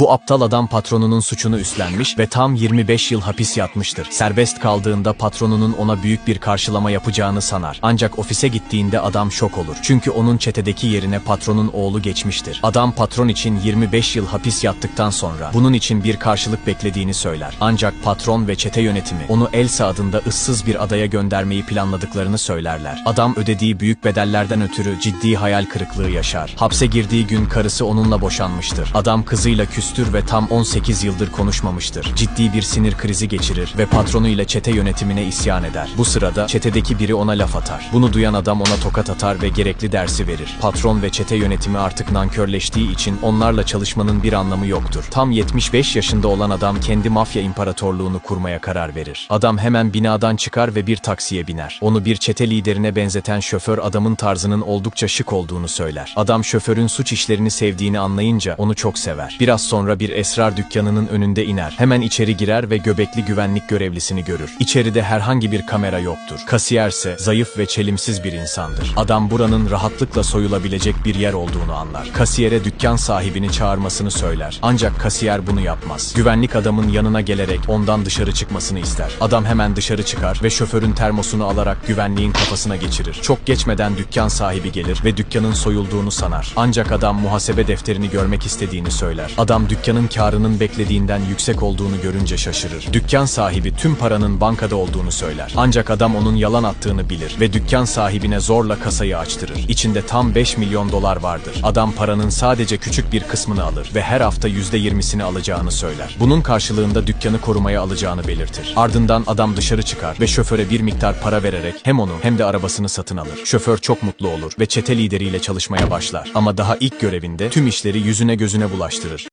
Bu aptal adam patronunun suçunu üstlenmiş ve tam 25 yıl hapis yatmıştır. Serbest kaldığında patronunun ona büyük bir karşılama yapacağını sanar. Ancak ofise gittiğinde adam şok olur. Çünkü onun çetedeki yerine patronun oğlu geçmiştir. Adam patron için 25 yıl hapis yattıktan sonra bunun için bir karşılık beklediğini söyler. Ancak patron ve çete yönetimi onu Elsa adında ıssız bir adaya göndermeyi planladıklarını söylerler. Adam ödediği büyük bedellerden ötürü ciddi hayal kırıklığı yaşar. Hapse girdiği gün karısı onunla boşanmıştır. Adam kızıyla küstür ve tam 18 yıldır konuşmamıştır. Ciddi bir sinir krizi geçirir ve patronuyla çete yönetimine isyan eder. Bu sırada çetedeki biri ona laf atar. Bunu duyan adam ona tokat atar ve gerekli dersi verir. Patron ve çete yönetimi artık nankörleştiği için onlarla çalışmanın bir anlamı yoktur. Tam 75 yaşında olan adam kendi mafya imparatorluğunu kurmaya karar verir. Adam hemen binadan çıkar ve bir taksiye biner. Onu bir çete liderine benzeten şoför adamın tarzının oldukça şık olduğunu söyler. Adam şoförün suç işlerini sevdiğini anlayınca onu çok sever. Biraz sonra bir esrar dükkanının önünde iner. Hemen içeri girer ve göbekli güvenlik görevlisini görür. İçeride herhangi bir kamera yoktur. Kasiyerse zayıf ve çelimsiz bir insandır. Adam buranın rahatlıkla soyulabilecek bir yer olduğunu anlar. Kasiyere dükkan sahibini çağırmasını söyler. Ancak kasiyer bunu yapmaz. Güvenlik adamın yanına gelerek ondan dışarı çıkmasını ister. Adam hemen dışarı çıkar ve şoförün termosunu alarak güvenliğin kafasına geçirir. Çok geçmeden dükkan sahibi gelir ve dükkanın soyulduğunu sanar. Ancak adam muhasebe defterini görmek istediğini söyler. Adam dükkanın karının beklediğinden yüksek olduğunu görünce şaşırır. Dükkan sahibi tüm paranın bankada olduğunu söyler. Ancak adam onun yalan attığını bilir ve dükkan sahibine zorla kasayı açtırır. İçinde tam 5 milyon dolar vardır. Adam paranın sadece küçük bir kısmını alır ve her hafta %20'sini alacağını söyler. Bunun karşılığında dükkanı korumaya alacağını belirtir. Ardından adam dışarı çıkar ve şoföre bir miktar para vererek hem onu hem de arabasını satın alır. Şoför çok mutlu olur ve çete lideriyle çalışmaya başlar. Ama daha ilk görevinde tüm işleri yüzüne gözüne bulaştırır.